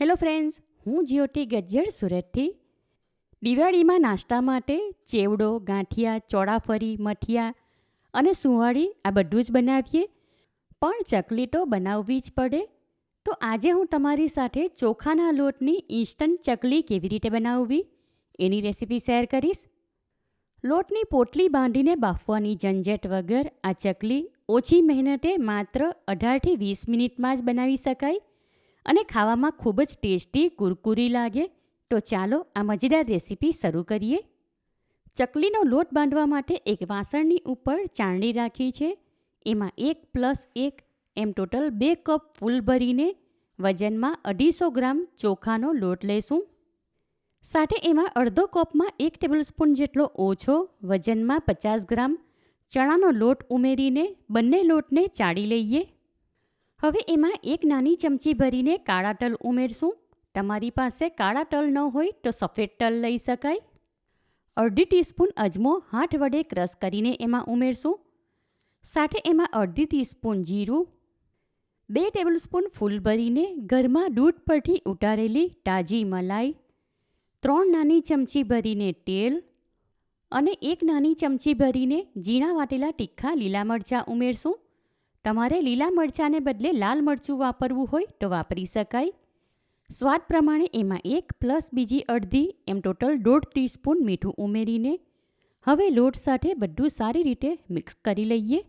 Hello friends, હું જ્યોતિ ગજ્જર સુરતથી. દિવાળીમાં નાસ્તા માટે ચેવડો, ગાંઠિયા, ચોળાફરી, મઠિયા અને સુંવાળી આ બધું જ બનાવીએ. પણ ચકલી તો બનાવવી જ પડે. તો આજે હું તમારી સાથે ચોખાના લોટની ઇન્સ્ટન્ટ ચકલી કેવી રીતે બનાવવી એની રેસીપી શેર કરીશ. લોટની પોટલી બાંધીને બાફવાની ઝંઝટ વગર આ ચકલી ઓછી મહેનતે માત્ર અઢારથી વીસ મિનિટમાં જ બનાવી શકાય. અને ખાવામાં ખૂબ જ ટેસ્ટી કુરકુરી લાગે, તો ચાલો આ મજેદાર રેસીપી શરૂ કરીએ. ચકલીનો લોટ બાંધવા માટે એક વાસણની ઉપર ચાળણી રાખી છે. એમાં એક પ્લસ એક એમ ટોટલ બે કપ ફૂલ ભરીને વજનમાં અઢીસો ગ્રામ ચોખાનો લોટ લઈશું સાથે એમાં અડધો કપમાં એક ટેબલસ્પૂન જેટલો ઓછો વજનમાં પચાસ ગ્રામ ચણાનો લોટ ઉમેરીને બંને લોટને ચાળી લઈએ. હવે એમાં એક નાની ચમચી ભરીને કાળા તલ ઉમેરશું. તમારી પાસે કાળા તલ ન હોય તો સફેદ તલ લઈ શકાય. અડધી ટીસ્પૂન અજમો હાથ વડે ક્રશ કરીને એમાં ઉમેરશું. સાથે એમાં અડધી ટીસ્પૂન જીરું, બે ટેબલસ્પૂન ફૂલ ભરીને ઘરમાં દૂધ પરથી ઉતારેલી તાજી મલાઈ, ત્રણ નાની ચમચી ભરીને તેલ અને એક નાની ચમચી ભરીને ઝીણા વાટેલા તીખા લીલા મરચાં ઉમેરશું. તમારે લીલા મરચાંને બદલે લાલ મરચું વાપરવું હોય તો વાપરી શકાય. સ્વાદ પ્રમાણે એમાં એક પ્લસ બીજી અડધી એમ ટોટલ દોઢ ટીસ્પૂન મીઠું ઉમેરીને હવે લોટ સાથે બધું સારી રીતે મિક્સ કરી લઈએ.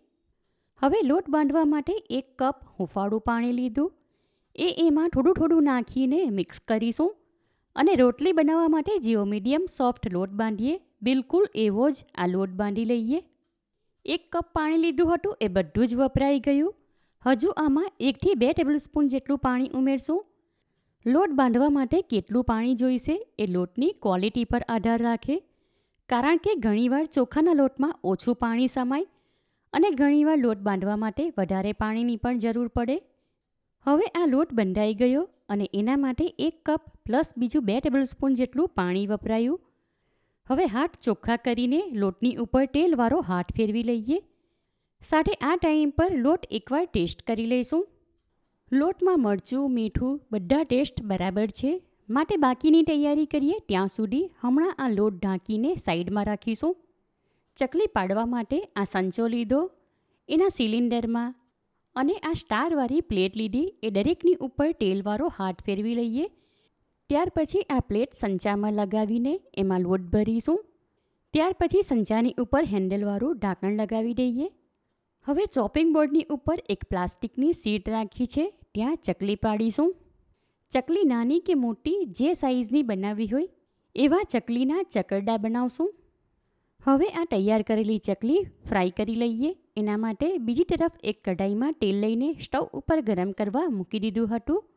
હવે લોટ બાંધવા માટે એક કપ હુંફાળું પાણી લીધું. એ એમાં થોડું થોડું નાખીને મિક્સ કરીશું અને રોટલી બનાવવા માટે જેવો મીડિયમ સોફ્ટ લોટ બાંધીએ, બિલકુલ એવો જ આ લોટ બાંધી લઈએ. એક કપ પાણી લીધું હતું, એ બધું જ વપરાઈ ગયું. હજુ આમાં એકથી બે ટેબલસ્પૂન જેટલું પાણી ઉમેરશું. લોટ બાંધવા માટે કેટલું પાણી જોઈશે એ લોટની ક્વોલિટી પર આધાર રાખે. કારણ કે ઘણીવાર ચોખાના લોટમાં ઓછું પાણી સમાય અને ઘણીવાર લોટ બાંધવા માટે વધારે પાણીની પણ જરૂર પડે. હવે આ લોટ બંધાઈ ગયો અને એના માટે એક કપ પ્લસ બીજું બે ટેબલસ્પૂન જેટલું પાણી વપરાયું. હવે હાથ ચોખ્ખા કરીને લોટની ઉપર તેલવાળો હાથ ફેરવી લઈએ. સાથે આ ટાઈમ પર લોટ એકવાર ટેસ્ટ કરી લઈશું. લોટમાં મરચું, મીઠું બધા ટેસ્ટ બરાબર છે. માટે બાકીની તૈયારી કરીએ ત્યાં સુધી હમણાં આ લોટ ઢાંકીને સાઈડમાં રાખીશું. ચકલી પાડવા માટે આ સંચો લીધો, એના સિલિન્ડરમાં અને આ સ્ટારવાળી પ્લેટ લીધી એ દરેકની ઉપર તેલવાળો હાથ ફેરવી લઈએ. ત્યાર પછી આ પ્લેટ સંચામાં લગાવીને એમાં લોટ ભરીશું. ત્યાર પછી સંચાની ઉપર હેન્ડલવાળું ઢાંકણ લગાવી દઈએ. હવે ચોપિંગ બોર્ડની ઉપર એક પ્લાસ્ટિકની સીટ રાખી છે. ત્યાં ચકલી પાડીશું. ચકલી નાની કે મોટી, જે સાઇઝની બનાવવી હોય, એવા ચકલીના ચકરડા બનાવશું. હવે આ તૈયાર કરેલી ચકલી ફ્રાય કરી લઈએ. એના માટે બીજી તરફ એક કઢાઈમાં તેલ લઈને સ્ટવ ઉપર ગરમ કરવા મૂકી દીધું હતું.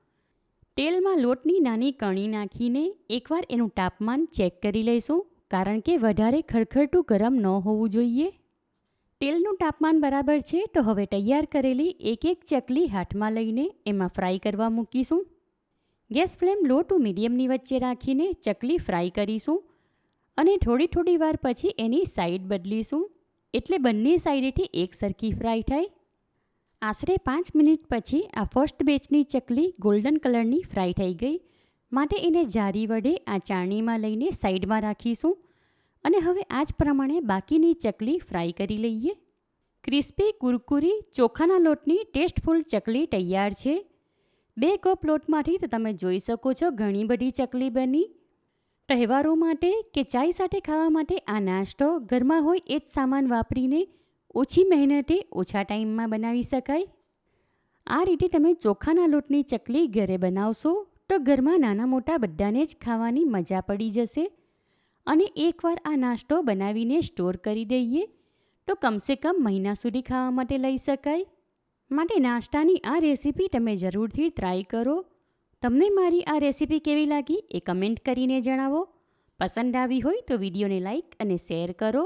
તેલમાં લોટની નાની કણી નાખીને એકવાર એનું તાપમાન ચેક કરી લઈશું, કારણ કે વધારે ખડખડતું ગરમ ન હોવું જોઈએ. તેલનું તાપમાન બરાબર છે તો હવે તૈયાર કરેલી એક એક ચકલી હાથમાં લઈને એમાં ફ્રાય કરવા મૂકીશું. ગેસ ફ્લેમ લો ટુ મીડિયમની વચ્ચે રાખીને ચકલી ફ્રાય કરીશું અને થોડી થોડી વાર પછી એની સાઈડ બદલીશું. એટલે બંને સાઈડેથી એક સરખી ફ્રાય થાય. આશરે પાંચ મિનિટ પછી આ ફર્સ્ટ બેચની ચકલી ગોલ્ડન કલરની ફ્રાય થઈ ગઈ. માટે એને જારી વડે આ ચાણીમાં લઈને સાઈડમાં રાખીશું અને હવે આ જ પ્રમાણે બાકીની ચકલી ફ્રાય કરી લઈએ. ક્રિસ્પી કુરકુરી, ચોખાના લોટની ટેસ્ટફુલ ચકલી તૈયાર છે. બે કપ લોટમાંથી તો તમે જોઈ શકો છો ઘણી બધી ચકલી બની. તહેવારો માટે કે ચાય સાથે ખાવા માટે આ નાસ્તો ઘરમાં હોય એ જ સામાન વાપરીને ઓછી મહેનતે ઓછા ટાઈમમાં બનાવી શકાય. આ રીતે તમે ચોખાના લોટની ચકલી ઘરે બનાવશો તો ઘરમાં નાના મોટા બધાને જ ખાવાની મજા પડી જશે. અને એકવાર આ નાસ્તો બનાવીને સ્ટોર કરી દઈએ તો કમસે કમ મહિના સુધી ખાવા માટે લઈ શકાય. માટે નાસ્તાની આ રેસીપી તમે જરૂરથી ટ્રાય કરો. તમને મારી આ રેસીપી કેવી લાગી એ કમેન્ટ કરીને જણાવો. પસંદ આવી હોય તો વિડીયોને લાઇક અને શેર કરો.